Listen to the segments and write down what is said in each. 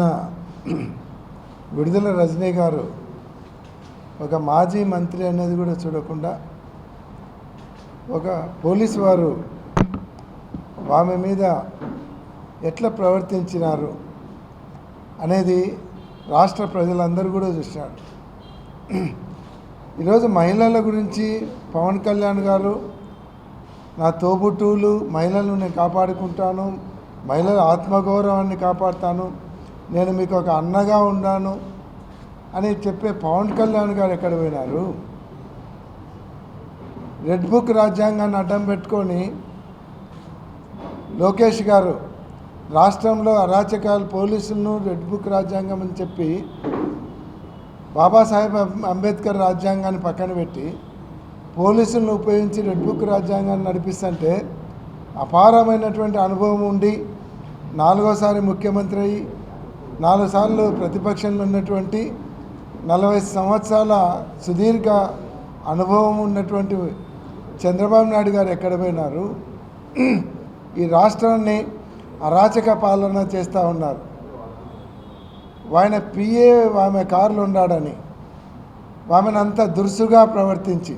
నిన్న విడుదల రజనీ గారు ఒక మాజీ మంత్రి అనేది కూడా చూడకుండా ఒక పోలీసు వారు ఆమె మీద ఎట్లా ప్రవర్తించినారు అనేది రాష్ట్ర ప్రజలందరూ కూడా చూశారు. ఈరోజు మహిళల గురించి పవన్ కళ్యాణ్ గారు నా తోబుట్టువులు మహిళలను నేను కాపాడుకుంటాను మహిళల ఆత్మగౌరవాన్ని కాపాడుతాను నేను మీకు ఒక అన్నగా ఉన్నాను అని చెప్పే పవన్ కళ్యాణ్ గారు ఎక్కడ పోయినారు? రెడ్ బుక్ రాజ్యాంగాన్ని అడ్డం పెట్టుకొని లోకేష్ గారు రాష్ట్రంలో అరాచకాలు పోలీసులను రెడ్ బుక్ రాజ్యాంగం అని చెప్పి బాబాసాహెబ్ అంబేద్కర్ రాజ్యాంగాన్ని పక్కన పెట్టి పోలీసులను ఉపయోగించి రెడ్ బుక్ రాజ్యాంగాన్ని నడిపిస్తుంటే అపారమైనటువంటి అనుభవం ఉండి నాలుగోసారి ముఖ్యమంత్రి అయ్యి నాలుగు సార్లు ప్రతిపక్షంలో ఉన్నటువంటి నలభై సంవత్సరాల సుదీర్ఘ అనుభవం ఉన్నటువంటి చంద్రబాబు నాయుడు గారు ఎక్కడ పోయినారు? ఈ రాష్ట్రాన్ని అరాచక పాలన చేస్తూ ఉన్నారు. ఆయన పిఏ ఆమె కారులో ఉన్నాడని ఆమెను అంత దురుసుగా ప్రవర్తించి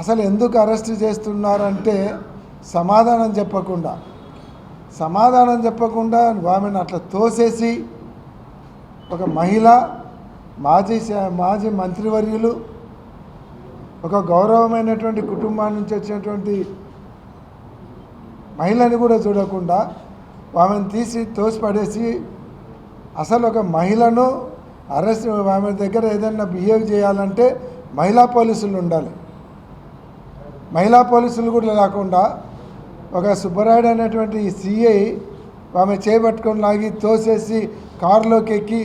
అసలు ఎందుకు అరెస్ట్ చేస్తున్నారంటే సమాధానం చెప్పకుండా సమాధానం చెప్పకుండా ఆమెను అట్లా తోసేసి ఒక మహిళ మాజీ మాజీ మంత్రివర్యులు ఒక గౌరవమైనటువంటి కుటుంబాన్ని నుంచి వచ్చినటువంటి మహిళని కూడా చూడకుండా ఆమెను తీసి తోసిపడేసి అసలు ఒక మహిళను అరెస్ట్ ఆమె దగ్గర ఏదైనా బిహేవ్ చేయాలంటే మహిళా పోలీసులు ఉండాలి. మహిళా పోలీసులు కూడా లేకుండా ఒక సుబ్బరాయుడు అనేటువంటి సిఐ ఆమె చేపట్టుకొని లాగి తోసేసి కారులోకి ఎక్కి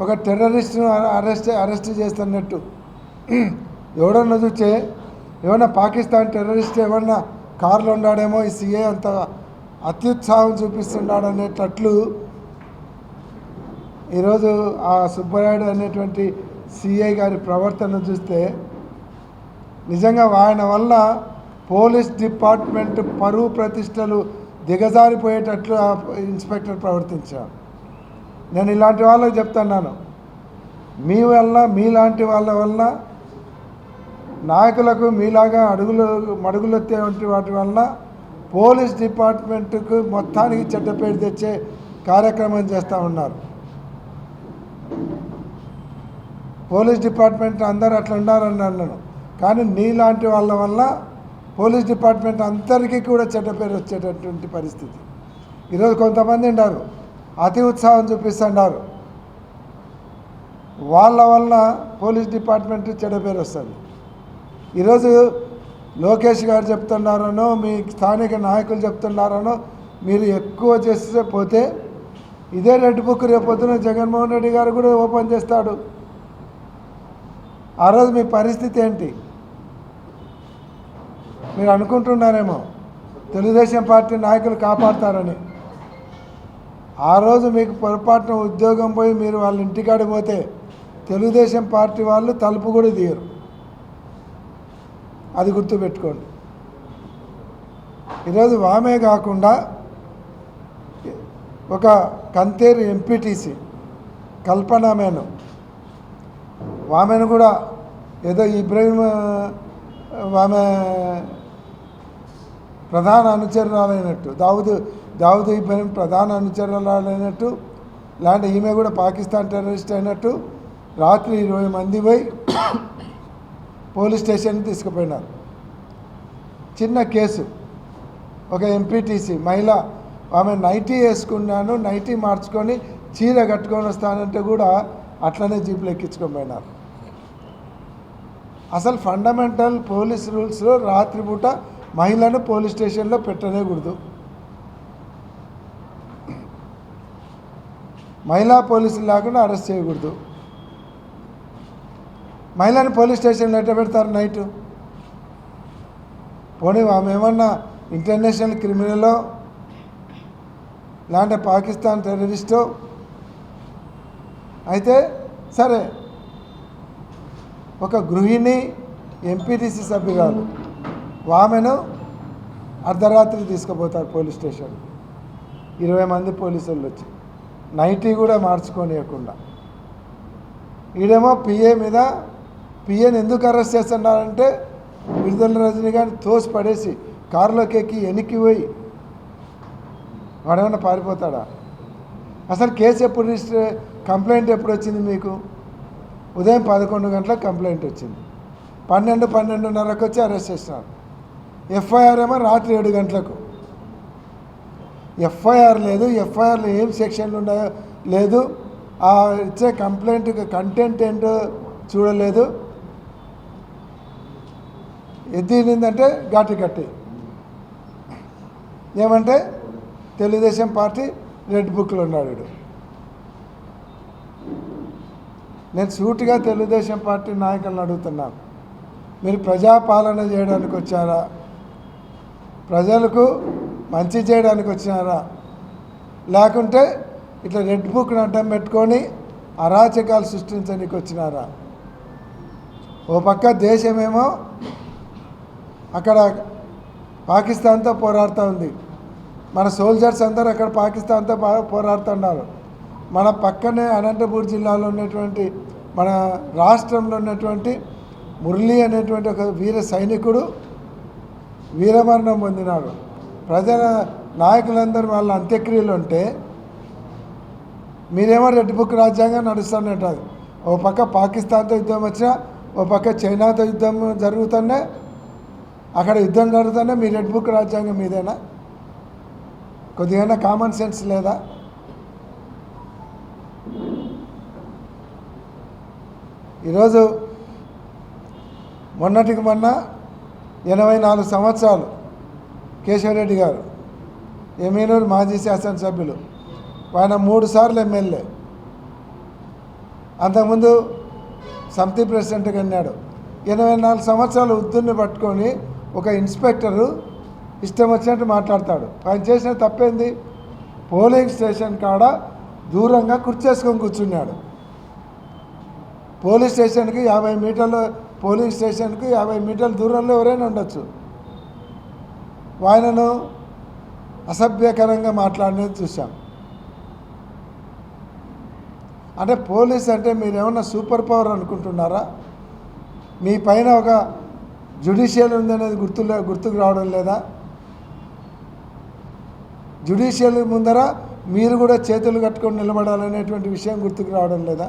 ఒక టెర్రరిస్ట్ను అరెస్ట్ అరెస్ట్ చేస్తున్నట్టు. ఎవడన్నా చూస్తే ఏమన్నా పాకిస్తాన్ టెర్రరిస్ట్ ఏమన్నా కారులో ఉన్నాడేమో ఈ సీఏ అంత అత్యుత్సాహం చూపిస్తున్నాడు అనేటట్లు ఈరోజు ఆ సుబ్బరాయుడు అనేటువంటి సిఐ గారి ప్రవర్తన చూస్తే నిజంగా ఆయన వల్ల పోలీస్ డిపార్ట్మెంట్ పరువు ప్రతిష్టలు దిగజారిపోయేటట్లు ఆ ఇన్స్పెక్టర్ ప్రవర్తించారు నేను ఇలాంటి వాళ్ళకి చెప్తున్నాను. మీ వల్ల మీలాంటి వాళ్ళ వల్ల నాయకులకు మీలాగా అడుగులు మడుగులెత్తేటువంటి వాటి వల్ల పోలీస్ డిపార్ట్మెంట్కు మొత్తానికి చెడ్డపేరు తెచ్చే కార్యక్రమం చేస్తూ ఉన్నారు. పోలీస్ డిపార్ట్మెంట్ అందరూ అట్లా ఉండాలని అన్నాను. కానీ నీలాంటి వాళ్ళ వల్ల పోలీస్ డిపార్ట్మెంట్ అందరికీ కూడా చెడ్డ పేరు వచ్చేటటువంటి పరిస్థితి. ఈరోజు కొంతమంది ఉన్నారు అతి ఉత్సాహం చూపిస్తున్నారు వాళ్ళ వలన పోలీస్ డిపార్ట్మెంట్ చెడ్డ పేరు వస్తుంది. ఈరోజు లోకేష్ గారు చెప్తున్నారనో మీ స్థానిక నాయకులు చెప్తున్నారనో మీరు ఎక్కువ చేస్తే పోతే ఇదే రెడ్ బుక్ రేపొద్దున జగన్మోహన్ రెడ్డి గారు కూడా ఓపెన్ చేస్తాడు. ఆ రోజు మీ పరిస్థితి ఏంటి? మీరు అనుకుంటున్నారేమో. తెలుగుదేశం పార్టీ నాయకులు కాపాడతారని. ఆ రోజు మీకు పొరపాటున ఉద్యోగం పోయి మీరు వాళ్ళ ఇంటికాడి పోతే తెలుగుదేశం పార్టీ వాళ్ళు తలుపు కూడా తీయరు. అది గుర్తుపెట్టుకోండి. ఈరోజు వామే కాకుండా ఒక కంతేరు ఎంపీటీసీ కల్పన మేను వామెను కూడా ఏదో ఇబ్రహీం ఆమె ప్రధాన అనుచరురాలైనట్టు. దావుదు దావుదు ఇబ్రహీం ప్రధాన అనుచరురాలైనట్టు. లాంటి ఈమె కూడా పాకిస్తాన్ టెర్రరిస్ట్ అయినట్టు. రాత్రి ఇరవై మంది పోయి పోలీస్ స్టేషన్కి తీసుకుపోయినారు. చిన్న కేసు. ఒక ఎంపీటీసీ మహిళ. ఆమె నైటీ వేసుకున్నాను నైటీ మార్చుకొని చీర కట్టుకొని వస్తానంటే కూడా అట్లనే జీపులు ఎక్కించుకొని పోయినారు. అసలు ఫండమెంటల్ పోలీస్ రూల్స్లో రాత్రిపూట మహిళను పోలీస్ స్టేషన్లో పెట్టనేకూడదు. మహిళా పోలీసులు లేకుండా అరెస్ట్ చేయకూడదు. మహిళని పోలీస్ స్టేషన్లో ఎట్ట పెడతారు నైటు? పోనీ ఆమె ఏమన్నా ఇంటర్నేషనల్ క్రిమినలో లేదంటే పాకిస్తాన్ టెర్రరిస్టు? అయితే సరే ఒక గృహిణి ఎంపీటీసీ సభ్యురాలు. ఆమెను అర్ధరాత్రి తీసుకుపోతారు పోలీస్ స్టేషన్. ఇరవై మంది పోలీసులు వచ్చి. నైటీ కూడా మార్చుకోనియకుండా. ఈడేమో పిఏ మీద పిఏని ఎందుకు అరెస్ట్ చేస్తున్నారంటే విడుదల రజనీ గారిని తోసి పడేసి కారులోకి ఎక్కి వెనక్కి పోయి వాడేమన్నా పారిపోతాడా? అసలు కేసు ఎప్పుడు రిజిస్టర్ కంప్లైంట్ ఎప్పుడు వచ్చింది మీకు? ఉదయం పదకొండు గంటలకు కంప్లైంట్ వచ్చింది. పన్నెండు పన్నెండున్నరకు వచ్చి అరెస్ట్ చేసినారు. ఎఫ్ఐఆర్ ఏమో రాత్రి ఏడు గంటలకు. ఎఫ్ఐఆర్ లేదు ఎఫ్ఐఆర్లో ఏం సెక్షన్లు ఉన్నాయో లేదు. ఆ ఇచ్చే కంప్లైంట్ కంటెంట్ ఏంటో చూడలేదు. ఎద్దిందంటే ఘాటి కట్టి. ఏమంటే తెలుగుదేశం పార్టీ రెడ్ బుక్లో ఉన్నాడు నేను సూటిగా తెలుగుదేశం పార్టీ నాయకులను అడుగుతున్నాను మీరు ప్రజాపాలన చేయడానికి వచ్చారా? ప్రజలకు మంచి చేయడానికి వచ్చినారా? లేకుంటే ఇట్లా రెడ్ బుక్ని అడ్డం పెట్టుకొని అరాచకాలు సృష్టించడానికి వచ్చినారా? ఓ పక్క దేశమేమో అక్కడ పాకిస్తాన్తో పోరాడుతూ ఉంది. మన సోల్జర్స్ అందరూ అక్కడ పాకిస్తాన్తో బాగా పోరాడుతున్నారు. మన పక్కనే అనంతపూర్ జిల్లాలో ఉన్నటువంటి మన రాష్ట్రంలో ఉన్నటువంటి మురళి అనేటువంటి ఒక వీర సైనికుడు వీరమరణం పొందినారు. ప్రజల నాయకులందరూ వాళ్ళ అంత్యక్రియలు ఉంటే మీరేమో రెడ్ బుక్ రాజ్యాంగం నడుస్తున్నట్టు ఓ పక్క పాకిస్తాన్తో యుద్ధం వచ్చినా ఓ పక్క చైనాతో యుద్ధం జరుగుతున్నా అక్కడ యుద్ధం జరుగుతున్నా మీ రెడ్ బుక్ రాజ్యాంగం మీదేనా? కొద్దిగా కామన్ సెన్స్ లేదా? ఈరోజు మొన్నటికి మొన్న ఎనభై నాలుగు సంవత్సరాలు కేశవరెడ్డి గారు ఎమ్మెల్యేలు మాజీ శాసనసభ్యులు ఆయన మూడు సార్లు ఎమ్మెల్యే. అంతకుముందు సమితి ప్రెసిడెంట్గా అన్నాడు ఎనభై నాలుగు సంవత్సరాలు ఉద్దుని పట్టుకొని ఒక ఇన్స్పెక్టరు ఇష్టం వచ్చినట్టు మాట్లాడతాడు. ఆయన చేసిన తప్పేంది? పోలింగ్ స్టేషన్ కాడ దూరంగా కుర్చేసుకొని కూర్చున్నాడు. పోలీస్ స్టేషన్కి యాభై మీటర్లు పోలీస్ స్టేషన్కి యాభై మీటర్ల దూరంలో ఎవరైనా ఉండొచ్చు. ఆయనను అసభ్యకరంగా మాట్లాడినది చూసాం అంటే పోలీస్ అంటే మీరు ఏమన్నా సూపర్ పవర్ అనుకుంటున్నారా? మీ పైన ఒక జుడిషియల్ ఉందనేది గుర్తులే గుర్తుకు రావడం లేదా? జుడిషియల్ ముందర మీరు కూడా చేతులు కట్టుకొని నిలబడాలనేటువంటి విషయం గుర్తుకు రావడం లేదా?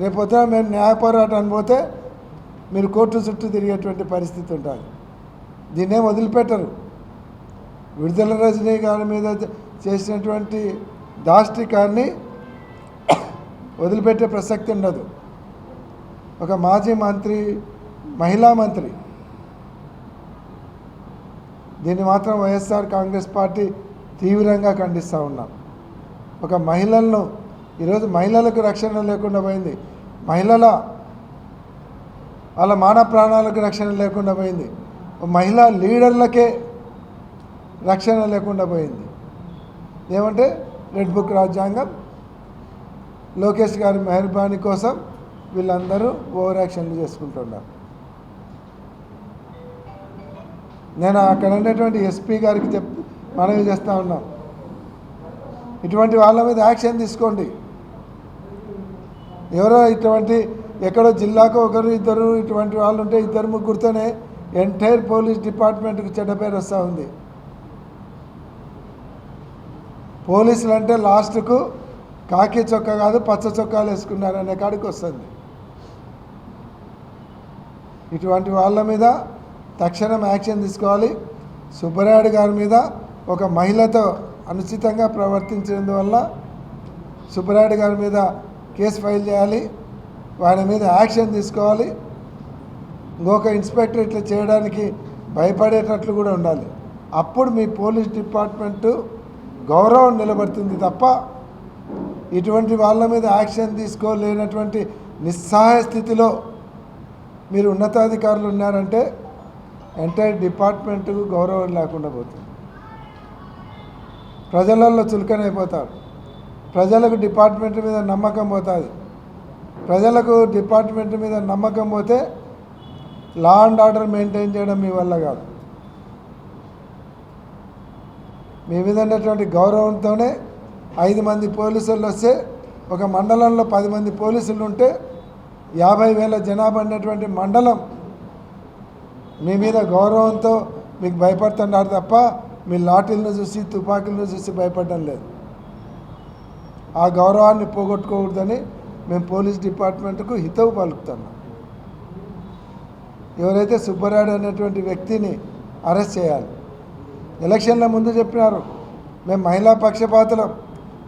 రేపొద్దున మేము న్యాయ పోరాటాన్ని పోతే మీరు కోర్టు చుట్టూ తిరిగేటువంటి పరిస్థితి ఉంటుంది దీన్నే వదిలిపెట్టరు. విడుదల రజనీ గారి మీద చేసినటువంటి దాష్టికాన్ని వదిలిపెట్టే ప్రసక్తి ఉండదు. ఒక మాజీ మంత్రి మహిళా మంత్రి దీన్ని మాత్రం వైఎస్ఆర్ కాంగ్రెస్ పార్టీ తీవ్రంగా ఖండిస్తూ ఉన్నాం. ఒక మహిళలను ఈరోజు మహిళలకు రక్షణ లేకుండా పోయింది. మహిళల వాళ్ళ మాన ప్రాణాలకు రక్షణ లేకుండా పోయింది. మహిళా లీడర్లకే రక్షణ లేకుండా పోయింది. ఏమంటే రెడ్ బుక్ రాజ్యాంగం లోకేష్ గారి మెహర్బానీ కోసం వీళ్ళందరూ ఓవర్ యాక్షన్లు చేసుకుంటున్నారు. నేను అక్కడ ఉండేటువంటి ఎస్పీ గారికి చెప్ మనవి చేస్తూ ఉన్నాం. ఇటువంటి వాళ్ళ మీద యాక్షన్ తీసుకోండి. ఎవరో ఇటువంటి ఎక్కడో జిల్లాకు ఒకరు ఇద్దరు ఇటువంటి వాళ్ళు ఉంటే ఇద్దరు ముగ్గురితోనే ఎంటైర్ పోలీస్ డిపార్ట్మెంట్కి చెడ్డ పేరు వస్తూ ఉంది. పోలీసులు అంటే లాస్ట్కు కాకి చొక్కా కాదు పచ్చ చొక్కాలు వేసుకున్నారు అనే కాడికి వస్తుంది. ఇటువంటి వాళ్ళ మీద తక్షణం యాక్షన్ తీసుకోవాలి. సుబ్బరాయుడు గారి మీద ఒక మహిళతో అనుచితంగా ప్రవర్తించినందువల్ల సుబ్బరాయుడు గారి మీద కేసు ఫైల్ చేయాలి వాడి మీద యాక్షన్ తీసుకోవాలి. ఇంకొక ఇన్స్పెక్టర్ ఇట్లా చేయడానికి భయపడేటట్లు కూడా ఉండాలి. అప్పుడు మీ పోలీస్ డిపార్ట్మెంటు గౌరవం నిలబడుతుంది తప్ప ఇటువంటి వాళ్ళ మీద యాక్షన్ తీసుకోలేనటువంటి నిస్సహాయ స్థితిలో మీరు ఉన్నతాధికారులు ఉన్నారంటే ఎంటైర్ డిపార్ట్మెంట్కు గౌరవం లేకుండా పోతుంది. ప్రజలలో చులకనైపోతారు. ప్రజలకు డిపార్ట్మెంట్ మీద నమ్మకం పోతుంది. ప్రజలకు డిపార్ట్మెంట్ మీద నమ్మకం పోతే లా అండ్ ఆర్డర్ మెయింటైన్ చేయడం మీ వల్ల కాదు. మీ మీద ఉన్నటువంటి గౌరవంతోనే ఐదు మంది పోలీసులు వస్తే ఒక మండలంలో పది మంది పోలీసులు ఉంటే యాభై వేల జనాభా ఉన్నటువంటి మండలం మీ మీద గౌరవంతో మీకు భయపడుతున్నారు తప్ప మీ లాఠీలను చూసి తుపాకీలను చూసి భయపడడం లేదు. ఆ గౌరవాన్ని పోగొట్టుకోకూడదని మేము పోలీస్ డిపార్ట్మెంట్కు హితవు పలుకుతున్నాం. ఎవరైతే సుబ్బరాయుడు అనేటువంటి వ్యక్తిని అరెస్ట్ చేయాలి. ఎలక్షన్ల ముందు చెప్పినారు. మేము మహిళా పక్షపాతలం.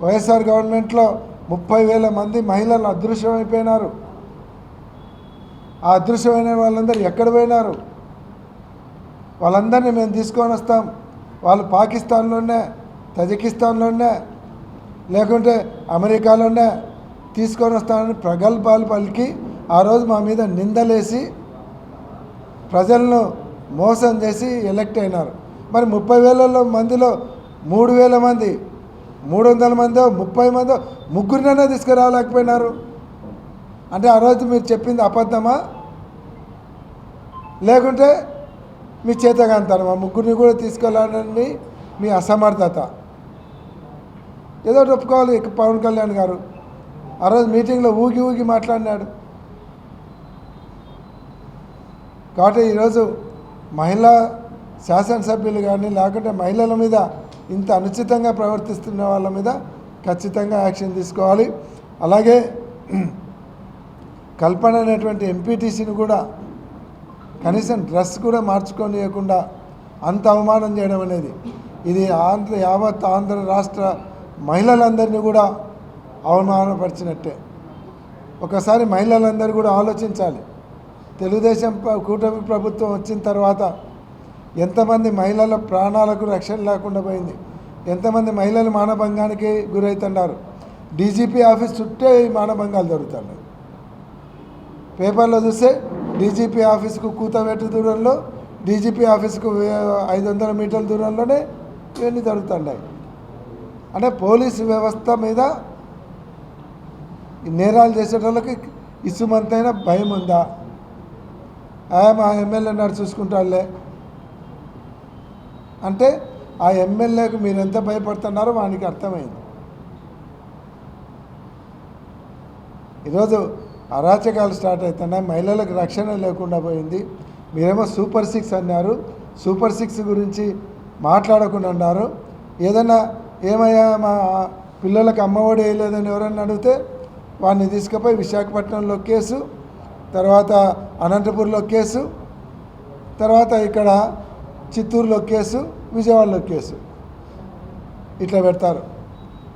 వైఎస్ఆర్ గవర్నమెంట్లో ముప్పై వేల మంది మహిళలు అదృశ్యమైపోయినారు. ఆ అదృశ్యమైన వాళ్ళందరూ ఎక్కడ పోయినారు? వాళ్ళందరినీ మేము తీసుకొని వస్తాం. వాళ్ళు పాకిస్తాన్లోనే తజకిస్తాన్లోనే లేకుంటే అమెరికాలోనే తీసుకొని వస్తానని ప్రగల్భాలు పలికి ఆ రోజు మా మీద నిందలేసి ప్రజలను మోసం చేసి ఎలక్ట్ అయినారు. మరి ముప్పై వేలలో మందిలో మూడు వేల మంది మూడు వందల మందో ముప్పై మందో ముగ్గురినైనా తీసుకురాలేకపోయినారు. అంటే ఆ రోజు మీరు చెప్పింది అబద్ధమా? లేకుంటే మీ చేతగాంతరమా ముగ్గురిని కూడా తీసుకెళ్ళాలని మీ అసమర్థత. ఏదో ఒకటి ఒప్పుకోవాలి. పవన్ కళ్యాణ్ గారు ఆ రోజు మీటింగ్లో ఊగి ఊగి మాట్లాడినాడు. కాబట్టి ఈరోజు మహిళా శాసనసభ్యులు కానీ లేకుంటే మహిళల మీద ఇంత అనుచితంగా ప్రవర్తిస్తున్న వాళ్ళ మీద ఖచ్చితంగా యాక్షన్ తీసుకోవాలి. అలాగే కల్పన అనేటువంటి ఎంపీటీసీని కూడా కనీసం డ్రెస్ కూడా మార్చుకోనియకుండా అంత అవమానం చేయడం అనేది ఇది ఆంధ్ర యావత్ ఆంధ్ర రాష్ట్ర మహిళలందరినీ కూడా అవమానపరిచినట్టే. ఒకసారి మహిళలందరూ కూడా ఆలోచించాలి. తెలుగుదేశం కూటమి ప్రభుత్వం వచ్చిన తర్వాత ఎంతమంది మహిళల ప్రాణాలకు రక్షణ లేకుండా పోయింది. ఎంతమంది మహిళలు మానభంగానికి గురవుతున్నారు డీజీపీ ఆఫీస్ చుట్టే ఈ మానభంగాలు జరుగుతున్నాయి. పేపర్లో చూస్తే డీజీపీ ఆఫీస్కు కూతవేటు దూరంలో డీజీపీ ఆఫీస్కు ఐదు వందల మీటర్ల దూరంలోనే ఇవన్నీ జరుగుతున్నాయి. అంటే పోలీసు వ్యవస్థ మీద నేరాలు చేసేటోళ్ళకి ఇసుమంతైనా భయం ఉందా? ఆ మా ఎమ్మెల్యే నాడు చూసుకుంటారులే అంటే ఆ ఎమ్మెల్యేకు మీరు ఎంత భయపడుతున్నారో వానికి అర్థమైంది. ఈరోజు అరాచకాలు స్టార్ట్ అవుతున్నాయి మహిళలకు రక్షణ లేకుండా పోయింది. మీరేమో సూపర్ సిక్స్ అన్నారు. సూపర్ సిక్స్ గురించి మాట్లాడకుండా అన్నారు. ఏదైనా ఏమయ్యా మా పిల్లలకు అమ్మఒడి వేయలేదని ఎవరన్నా అడిగితే వాడిని తీసుకుపోయి విశాఖపట్నంలో కేసు తర్వాత అనంతపూర్లో కేసు తర్వాత ఇక్కడ చిత్తూరులో కేసు విజయవాడలో కేసు. ఇట్లా పెడతారు.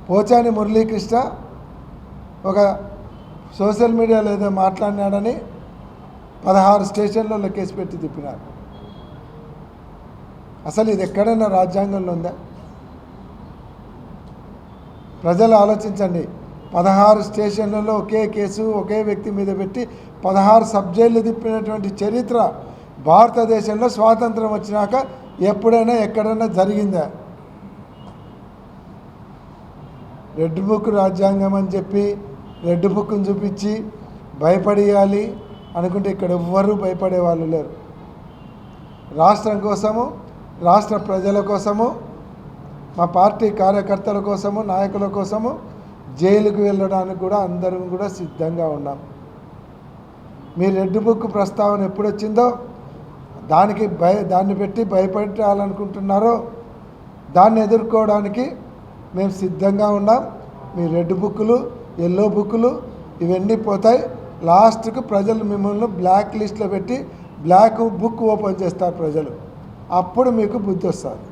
పోచాని మురళీకృష్ణ ఒక సోషల్ మీడియాలో ఏదో మాట్లాడినాడని పదహారు స్టేషన్లలో కేసు పెట్టి తిప్పినారు. అసలు ఇది ఎక్కడైనా రాజ్యాంగంలో ఉందా? ప్రజలు ఆలోచించండి. పదహారు స్టేషన్లలో ఒకే కేసు ఒకే వ్యక్తి మీద పెట్టి పదహారు సబ్జెక్టులు తిప్పినటువంటి చరిత్ర భారతదేశంలో స్వాతంత్రం వచ్చినాక ఎప్పుడైనా ఎక్కడైనా జరిగిందా? రెడ్ బుక్ రాజ్యాంగం అని చెప్పి రెడ్ బుక్ని చూపించి భయపడేయాలి అనుకుంటే ఇక్కడ ఎవ్వరూ భయపడే వాళ్ళు లేరు. రాష్ట్రం కోసము రాష్ట్ర ప్రజల కోసము మా పార్టీ కార్యకర్తల కోసము నాయకుల కోసము జైలుకు వెళ్ళడానికి కూడా అందరం కూడా సిద్ధంగా ఉన్నాం. మీ రెడ్ బుక్ ప్రస్తావన ఎప్పుడు వచ్చిందో దానికి భయ దాన్ని పెట్టి భయపెట్టాలనుకుంటున్నారో దాన్ని ఎదుర్కోవడానికి మేము సిద్ధంగా ఉన్నాం. మీ రెడ్ బుక్కులు ఎల్లో బుక్కులు ఇవన్నీ పోతాయి. లాస్ట్కు ప్రజలు మిమ్మల్ని బ్లాక్ లిస్ట్లో పెట్టి బ్లాక్ బుక్ ఓపెన్ చేస్తారు ప్రజలు. అప్పుడు మీకు బుద్ధి వస్తుంది.